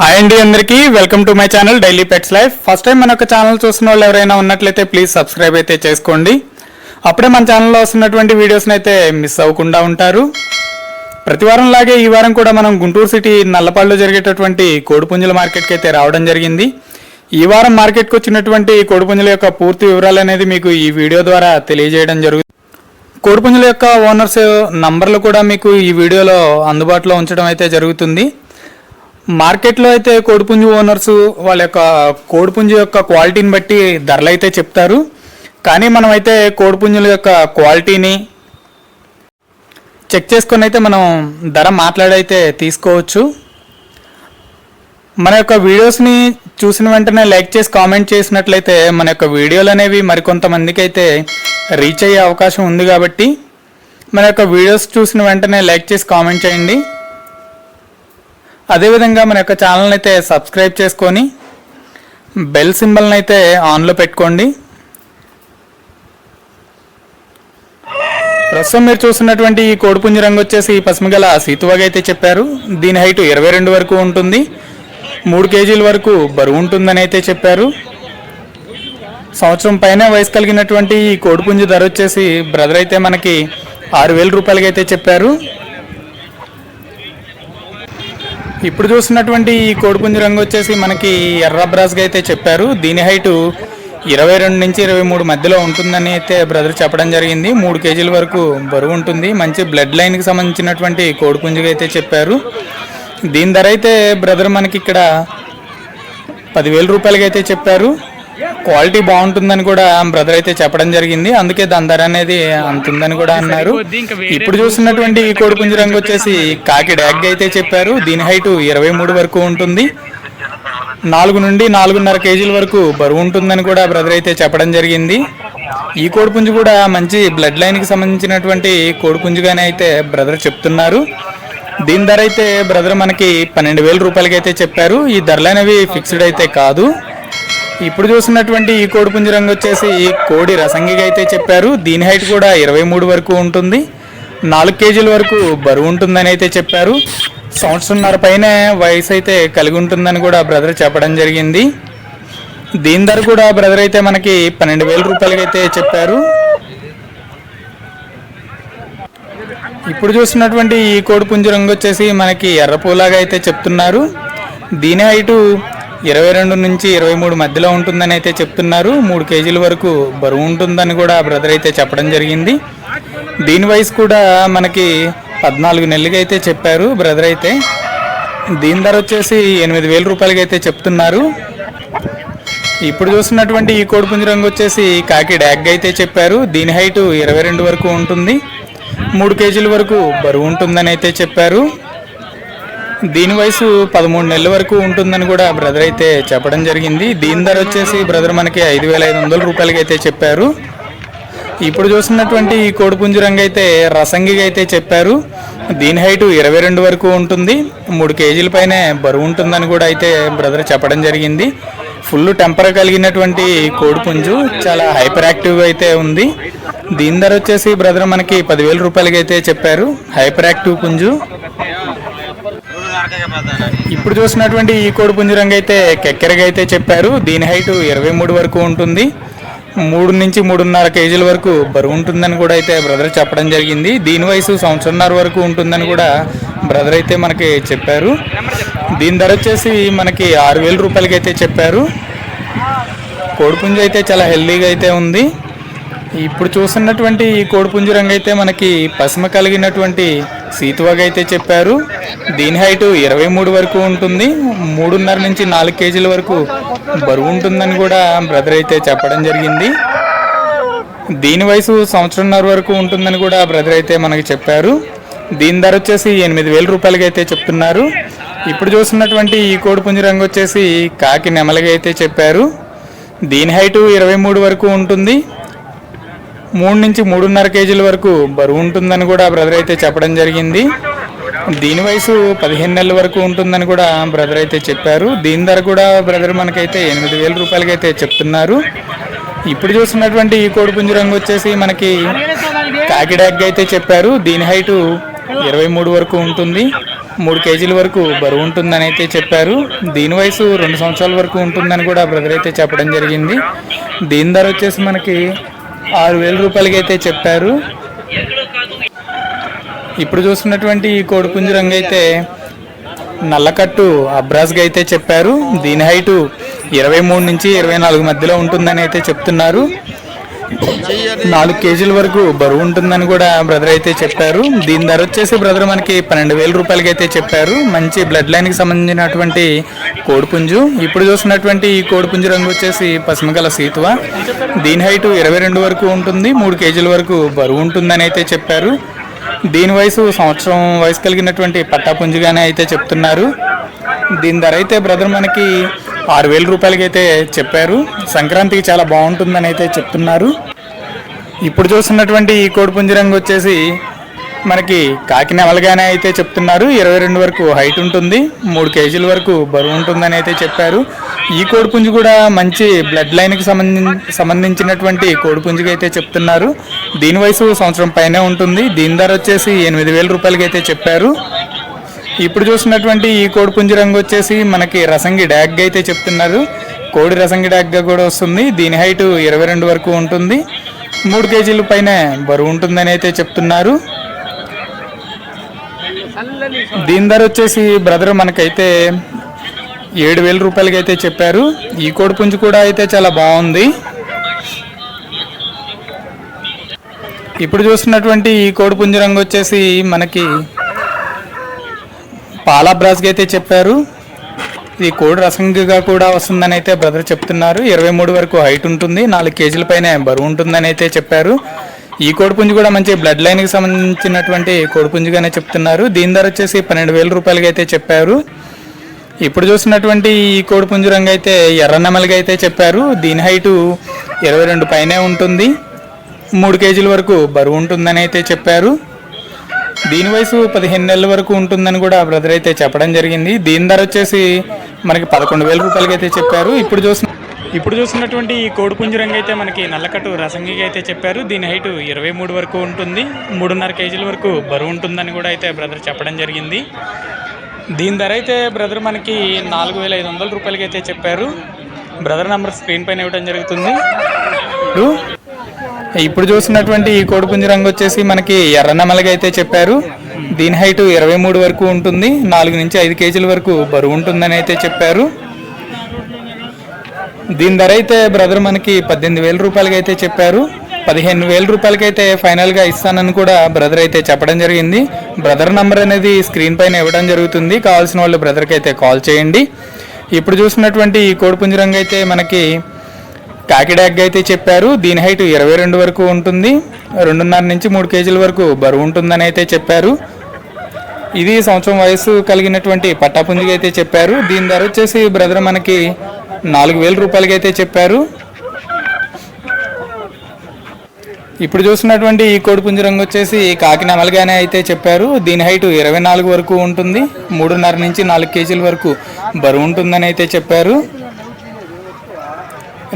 Hi అండి అందరికీ welcome to my channel daily pets life first time మన యొక్క ఛానల్ చూసిన వాళ్ళు ఎవరైనా ఉన్నట్లయితే ప్లీజ్ సబ్స్క్రైబ్ అయితే చేసుకోండి. అప్పుడే మన ఛానల్లో వస్తున్నటువంటి వీడియోస్ని అయితే మిస్ అవ్వకుండా ఉంటారు. ప్రతి వారం లాగే ఈ వారం కూడా మనం గుంటూరు సిటీ నల్లపాడులో జరిగేటటువంటి కోడిపుంజుల మార్కెట్కి అయితే రావడం జరిగింది. ఈ వారం మార్కెట్కి వచ్చినటువంటి కోడిపుంజుల యొక్క పూర్తి వివరాలు అనేది మీకు ఈ వీడియో ద్వారా తెలియజేయడం జరుగుతుంది కోడిపుంజుల యొక్క ఓనర్స్ నంబర్లు కూడా మీకు ఈ వీడియోలో అందుబాటులో ఉంచడం అయితే జరుగుతుంది. మార్కెట్లో అయితే కోడిపుంజు ఓనర్స్ వాళ్ళ యొక్క కోడిపుంజు యొక్క క్వాలిటీని బట్టి ధరలు అయితే చెప్తారు. కానీ మనం అయితే కోడిపుంజుల యొక్క క్వాలిటీని చెక్ చేసుకొని అయితే మనం ధర మాట్లాడైతే తీసుకోవచ్చు. మన యొక్క వీడియోస్ని చూసిన వెంటనే లైక్ చేసి కామెంట్ చేసినట్లయితే మన యొక్క వీడియోలు అనేవి మరికొంతమందికి అయితే రీచ్ అయ్యే అవకాశం ఉంది కాబట్టి మన యొక్క వీడియోస్ చూసిన వెంటనే లైక్ చేసి కామెంట్ చేయండి. అదేవిధంగా మన యొక్క ఛానల్ని అయితే సబ్స్క్రైబ్ చేసుకొని బెల్ సింబల్ని అయితే ఆన్లో పెట్టుకోండి. ప్రస్తుతం మీరు చూస్తున్నటువంటి ఈ కోడిపుంజి రంగు వచ్చేసి పసుమగల సీతువాగా అయితే చెప్పారు. దీని హైట్ ఇరవై రెండు వరకు ఉంటుంది. మూడు కేజీల వరకు బరువు ఉంటుందని అయితే చెప్పారు. సంవత్సరం పైన వయసు కలిగినటువంటి ఈ కోడిపుంజి ధర వచ్చేసి బ్రదర్ అయితే మనకి ఆరు వేల రూపాయలకి అయితే చెప్పారు. ఇప్పుడు చూస్తున్నటువంటి ఈ కోడిపుంజి రంగు వచ్చేసి మనకి ఎర్ర బ్రాస్గా అయితే చెప్పారు. దీని హైటు ఇరవై రెండు నుంచి ఇరవై మూడు మధ్యలో ఉంటుందని అయితే బ్రదర్ చెప్పడం జరిగింది. మూడు కేజీల వరకు బరువు ఉంటుంది. మంచి బ్లడ్ లైన్కి సంబంధించినటువంటి కోడిపుంజిగా అయితే చెప్పారు. దీని ధర అయితే బ్రదర్ మనకి ఇక్కడ పదివేల రూపాయలకి అయితే చెప్పారు. క్వాలిటీ బాగుంటుందని కూడా బ్రదర్ అయితే చెప్పడం జరిగింది. అందుకే దాని ధర అనేది అంత ఉందని కూడా అన్నారు. ఇప్పుడు చూస్తున్నటువంటి ఈ కోడిపుంజి రంగు వచ్చేసి కాకి డ్యాగ్ అయితే చెప్పారు. దీని హైట్ ఇరవై మూడు వరకు ఉంటుంది. నాలుగు నుండి నాలుగున్నర కేజీల వరకు బరువు ఉంటుందని కూడా బ్రదర్ అయితే చెప్పడం జరిగింది. ఈ కోడిపుంజు కూడా మంచి బ్లడ్ లైన్కి సంబంధించినటువంటి కోడిపుంజుగానే అయితే బ్రదర్ చెప్తున్నారు. దీని ధర అయితే బ్రదర్ మనకి పన్నెండు వేల రూపాయలకి అయితే చెప్పారు. ఈ ధరలు అనేవి ఫిక్స్డ్ అయితే కాదు. ఇప్పుడు చూసినటువంటి ఈ కోడిపుంజు రంగు వచ్చేసి కోడి రసంగిగా అయితే చెప్పారు. దీని హైట్ కూడా ఇరవై మూడు వరకు ఉంటుంది. నాలుగు కేజీల వరకు బరువు ఉంటుందని అయితే చెప్పారు. సంవత్సరంన్నర పైన వయసు అయితే కలిగి ఉంటుందని కూడా బ్రదర్ చెప్పడం జరిగింది. దీని ధర కూడా బ్రదర్ అయితే మనకి పన్నెండు వేల రూపాయలకి అయితే చెప్పారు. ఇప్పుడు చూసినటువంటి ఈ కోడిపుంజు రంగు వచ్చేసి మనకి ఎర్రపూలాగా అయితే చెప్తున్నారు. దీని హైటు ఇరవై రెండు నుంచి ఇరవై మూడు మధ్యలో ఉంటుందని అయితే చెప్తున్నారు. మూడు కేజీల వరకు బరువు ఉంటుందని కూడా బ్రదర్ అయితే చెప్పడం జరిగింది. దీని వయసు కూడా మనకి పద్నాలుగు నెలలుగా అయితే చెప్పారు బ్రదర్ అయితే. దీని ధర వచ్చేసి ఎనిమిది వేల రూపాయలకి అయితే చెప్తున్నారు. ఇప్పుడు చూస్తున్నటువంటి ఈ కోడిపుంజు రంగు వచ్చేసి కాకి డ్యాగ్ అయితే చెప్పారు. దీని హైటు ఇరవై రెండు వరకు ఉంటుంది. మూడు కేజీల వరకు బరువు ఉంటుందని అయితే చెప్పారు. దీని వయసు పదమూడు నెలల వరకు ఉంటుందని కూడా బ్రదర్ అయితే చెప్పడం జరిగింది. దీని ధర వచ్చేసి బ్రదర్ మనకి ఐదు వేల ఐదు వందల రూపాయలకి అయితే చెప్పారు. ఇప్పుడు చూస్తున్నటువంటి ఈ కోడిపుంజు రంగు అయితే రసంగిగా అయితే చెప్పారు. దీని హైట్ ఇరవై రెండు వరకు ఉంటుంది. మూడు కేజీల పైన బరువు ఉంటుందని కూడా అయితే బ్రదర్ చెప్పడం జరిగింది. ఫుల్ టెంపర్ కలిగినటువంటి కోడిపుంజు చాలా హైపర్ యాక్టివ్గా అయితే ఉంది. దీని ధర వచ్చేసి బ్రదర్ మనకి పదివేల రూపాయలకి అయితే చెప్పారు. హైపర్ యాక్టివ్ పుంజు. ఇప్పుడు చూసినటువంటి ఈ కోడి పుంజరంగా అయితే కెక్కెరగా అయితే చెప్పారు. దీని హైట్ ఇరవై మూడు వరకు ఉంటుంది. మూడు నుంచి మూడున్నర కేజీల వరకు బరువు ఉంటుందని కూడా అయితే బ్రదర్ చెప్పడం జరిగింది. దీని వయసు సంవత్సరంన్నర వరకు ఉంటుందని కూడా బ్రదర్ అయితే మనకి చెప్పారు. దీని ధర వచ్చేసి మనకి ఆరు వేల రూపాయలకి అయితే చెప్పారు. కోడిపుంజు అయితే చాలా హెల్దీగా అయితే ఉంది. ఇప్పుడు చూస్తున్నటువంటి ఈ కోడిపుంజు రంగు అయితే మనకి పసుమ కలిగినటువంటి సీతువాగా అయితే చెప్పారు. దీని హైట్ ఇరవై మూడు వరకు ఉంటుంది. మూడున్నర నుంచి నాలుగు కేజీల వరకు బరువు ఉంటుందని కూడా బ్రదర్ అయితే చెప్పడం జరిగింది. దీని వయసు సంవత్సరంన్నర వరకు ఉంటుందని కూడా బ్రదర్ అయితే మనకి చెప్పారు. దీని ధర వచ్చేసి ఎనిమిది వేల రూపాయలకి అయితే చెప్తున్నారు. ఇప్పుడు చూస్తున్నటువంటి ఈ కోడిపుంజు రంగు వచ్చేసి కాకి నెమలగా అయితే చెప్పారు. దీని హైటు ఇరవై మూడు వరకు ఉంటుంది. మూడు నుంచి మూడున్నర కేజీల వరకు బరువు ఉంటుందని కూడా బ్రదర్ అయితే చెప్పడం జరిగింది. దీని వయసు పదిహేను నెలల వరకు ఉంటుందని కూడా బ్రదర్ అయితే చెప్పారు. దీని ధర కూడా బ్రదర్ మనకైతే ఎనిమిది వేల రూపాయలకి అయితే చెప్తున్నారు. ఇప్పుడు చూస్తున్నటువంటి ఈ కోడిపుంజు రంగు వచ్చేసి మనకి కాకిడాగ్ అయితే చెప్పారు. దీని హైటు ఇరవై మూడు వరకు ఉంటుంది. మూడు కేజీల వరకు బరువు ఉంటుందని అయితే చెప్పారు. దీని వయసు రెండు సంవత్సరాల వరకు ఉంటుందని కూడా బ్రదర్ అయితే చెప్పడం జరిగింది. దీని ధర వచ్చేసి మనకి ఆరు వేల రూపాయలకి అయితే చెప్పారు. ఇప్పుడు చూస్తున్నటువంటి ఈ కోడిపుంజు రంగు అయితే నల్లకట్టు అబ్రాజ్గా అయితే చెప్పారు. దీని హైటు ఇరవై మూడు నుంచి ఇరవై నాలుగు మధ్యలో ఉంటుందని అయితే చెప్తున్నారు. నాలుగు కేజీల వరకు బరువు ఉంటుందని కూడా బ్రదర్ అయితే చెప్పారు. దీని ధర వచ్చేసి బ్రదర్ మనకి పన్నెండు వేల రూపాయలకి అయితే చెప్పారు. మంచి బ్లడ్ లైన్కి సంబంధించినటువంటి కోడిపుంజు. ఇప్పుడు చూసినటువంటి ఈ కోడిపుంజు రంగు వచ్చేసి పసుమగల సీతువ. దీని హైట్ ఇరవై రెండు వరకు ఉంటుంది. మూడు కేజీల వరకు బరువు ఉంటుందని అయితే చెప్పారు. దీని వయసు సంవత్సరం వయసు కలిగినటువంటి పట్టాపుంజుగానే అయితే చెప్తున్నారు. దీని ధర అయితే బ్రదర్ మనకి ఆరు వేల రూపాయలకి అయితే చెప్పారు. సంక్రాంతికి చాలా బాగుంటుందని అయితే చెప్తున్నారు. ఇప్పుడు చూస్తున్నటువంటి ఈ కోడిపుంజు రంగు వచ్చేసి మనకి కాకినెవలగానే అయితే చెప్తున్నారు. ఇరవై రెండు వరకు హైట్ ఉంటుంది. మూడు కేజీల వరకు బరువు ఉంటుందని అయితే చెప్పారు. ఈ కోడిపుంజు కూడా మంచి బ్లడ్ లైన్కి సంబంధించి సంబంధించినటువంటి కోడిపుంజుగా అయితే చెప్తున్నారు. దీని వయసు సంవత్సరం పైనే ఉంటుంది. దీని ధర వచ్చేసి ఎనిమిది వేల రూపాయలకి అయితే చెప్పారు. ఇప్పుడు చూసినటువంటి ఈ కోడి పుంజు రంగు వచ్చేసి మనకి రసంగి డాగ్ అయితే చెప్తున్నారు. కోడి రసంగి డాగ్గా కూడా వస్తుంది. దీని హైట్ ఇరవై రెండు వరకు ఉంటుంది. మూడు కేజీల పైన బరువు ఉంటుందని అయితే చెప్తున్నారు. దీని ధర వచ్చేసి బ్రదర్ మనకైతే ఏడు వేల రూపాయలకి అయితే చెప్పారు. ఈ కోడి పుంజు కూడా అయితే చాలా బాగుంది. ఇప్పుడు చూస్తున్నటువంటి ఈ కోడి పుంజు రంగు వచ్చేసి మనకి పాలా బ్రాస్కి అయితే చెప్పారు. ఇది కోడి రసంగిగా కూడా వస్తుందని అయితే బ్రదర్ చెప్తున్నారు. ఇరవై మూడు వరకు హైట్ ఉంటుంది. నాలుగు కేజీల పైన బరువు ఉంటుందని అయితే చెప్పారు. ఈ కోడిపుంజు కూడా మంచి బ్లడ్ లైన్కి సంబంధించినటువంటి కోడిపుంజుగానే చెప్తున్నారు. దీని ధర వచ్చేసి పన్నెండు వేల రూపాయలకి అయితే చెప్పారు. ఇప్పుడు చూసినటువంటి ఈ కోడిపుంజు రంగు అయితే ఎర్రనెమలిగా అయితే చెప్పారు. దీని హైటు ఇరవై రెండు పైనే ఉంటుంది. మూడు కేజీల వరకు బరువు ఉంటుందని అయితే చెప్పారు. దీని వయసు పదిహేను నెలల వరకు ఉంటుందని కూడా బ్రదర్ అయితే చెప్పడం జరిగింది. దీని ధర వచ్చేసి మనకి పదకొండు వేల రూపాయలకి అయితే చెప్పారు. ఇప్పుడు చూసిన ఇప్పుడు చూసినటువంటి ఈ కోడిపుంజు రంగు అయితే మనకి నల్లకట్టు రసంగిగా అయితే చెప్పారు. దీని హైట్ ఇరవై మూడు వరకు ఉంటుంది. మూడున్నర కేజీల వరకు బరువు ఉంటుందని కూడా అయితే బ్రదర్ చెప్పడం జరిగింది. దీని ధర అయితే బ్రదర్ మనకి నాలుగు వేల ఐదు వందల రూపాయలకి అయితే చెప్పారు. బ్రదర్ నంబర్ స్క్రీన్ పైన ఇవ్వడం జరుగుతుంది. ఇప్పుడు చూసినటువంటి ఈ కోడిపుంజి రంగు వచ్చేసి మనకి ఎర్రనమలగా అయితే చెప్పారు. దీని హైట్ ఇరవై మూడు వరకు ఉంటుంది. నాలుగు నుంచి ఐదు కేజీల వరకు బరువు ఉంటుందని అయితే చెప్పారు. దీని ధర అయితే బ్రదర్ మనకి పద్దెనిమిది వేల రూపాయలకి అయితే చెప్పారు. పదిహేను వేల రూపాయలకి అయితే ఫైనల్గా ఇస్తానని కూడా బ్రదర్ అయితే చెప్పడం జరిగింది. బ్రదర్ నంబర్ అనేది స్క్రీన్ పైన ఇవ్వడం జరుగుతుంది. కావాల్సిన వాళ్ళు బ్రదర్కి అయితే కాల్ చేయండి. ఇప్పుడు చూసినటువంటి ఈ కోడిపుంజరంగా అయితే మనకి కాకిడాగ్ అయితే చెప్పారు. దీని హైట్ ఇరవై రెండు వరకు ఉంటుంది. రెండున్నర నుంచి మూడు కేజీల వరకు బరువు ఉంటుందని అయితే చెప్పారు. ఇది సంవత్సరం వయసు కలిగినటువంటి పట్టాపుంజిగా అయితే చెప్పారు. దీని ధర వచ్చేసి బ్రదర్ మనకి నాలుగు వేల రూపాయలకి అయితే చెప్పారు. ఇప్పుడు చూసినటువంటి ఈ కోడిపుంజు రంగు వచ్చేసి కాకినమలగానే అయితే చెప్పారు. దీని హైట్ ఇరవై నాలుగు వరకు ఉంటుంది. మూడున్నర నుంచి నాలుగు కేజీల వరకు బరువు ఉంటుందని అయితే చెప్పారు.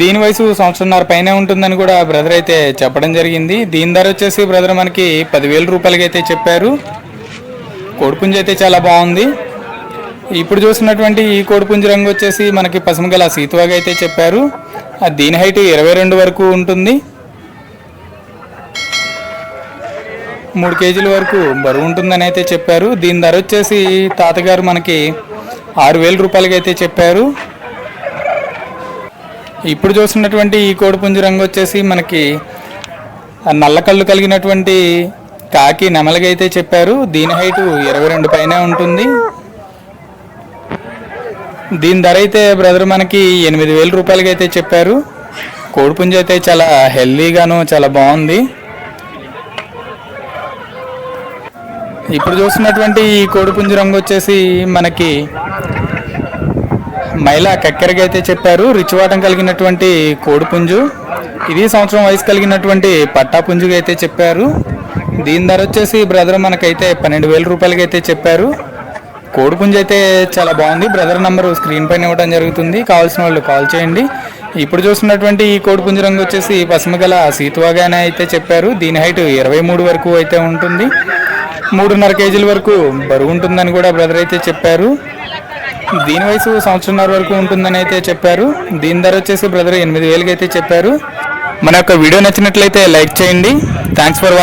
దీని వయసు సంవత్సరంన్నర పైనే ఉంటుందని కూడా బ్రదర్ అయితే చెప్పడం జరిగింది. దీని ధర వచ్చేసి బ్రదర్ మనకి పదివేల రూపాయలకి అయితే చెప్పారు. కోడిపుంజు అయితే చాలా బాగుంది. ఇప్పుడు చూసినటువంటి ఈ కోడిపుంజు రంగు వచ్చేసి మనకి పసుమగల సీతువాగా అయితే చెప్పారు. దీని హైట్ ఇరవై రెండు వరకు ఉంటుంది. మూడు కేజీల వరకు బరువు ఉంటుందని అయితే చెప్పారు. దీని ధర వచ్చేసి తాతగారు మనకి ఆరు వేల రూపాయలకి అయితే చెప్పారు. ఇప్పుడు చూస్తున్నటువంటి ఈ కోడిపుంజు రంగు వచ్చేసి మనకి నల్ల కళ్ళు కలిగినటువంటి కాకి నెమలిగా చెప్పారు. దీని హైట్ ఇరవై రెండు పైన ఉంటుంది. దీని ధర అయితే బ్రదర్ మనకి ఎనిమిది వేల రూపాయలకి అయితే చెప్పారు. కోడిపుంజు అయితే చాలా హెల్దీగాను చాలా బాగుంది. ఇప్పుడు చూస్తున్నటువంటి ఈ కోడిపుంజు రంగు వచ్చేసి మనకి మైలా కక్కెరగా అయితే చెప్పారు. రిచివాటం కలిగినటువంటి కోడిపుంజు ఇది సంవత్సరం వయసు కలిగినటువంటి పట్టాపుంజుగా అయితే చెప్పారు. దీని ధర వచ్చేసి బ్రదర్ మనకైతే పన్నెండు వేల రూపాయలకి అయితే చెప్పారు. కోడిపుంజు అయితే చాలా బాగుంది. బ్రదర్ నంబరు స్క్రీన్ పైన ఇవ్వడం జరుగుతుంది. కావాల్సిన వాళ్ళు కాల్ చేయండి. ఇప్పుడు చూస్తున్నటువంటి ఈ కోడిపుంజు రంగు వచ్చేసి పసుమగల సీతువాగానే అయితే చెప్పారు. దీని హైట్ ఇరవై మూడు వరకు అయితే ఉంటుంది. మూడున్నర కేజీల వరకు బరువు ఉంటుందని కూడా బ్రదర్ అయితే చెప్పారు. దీని వయసు సంవత్సరంన్నర వరకు ఉంటుందని అయితే చెప్పారు. దీని ధర వచ్చేసి బ్రదర్ ఎనిమిది వేలకి అయితే చెప్పారు. మన యొక్క వీడియో నచ్చినట్లయితే లైక్ చేయండి. Thanks for watching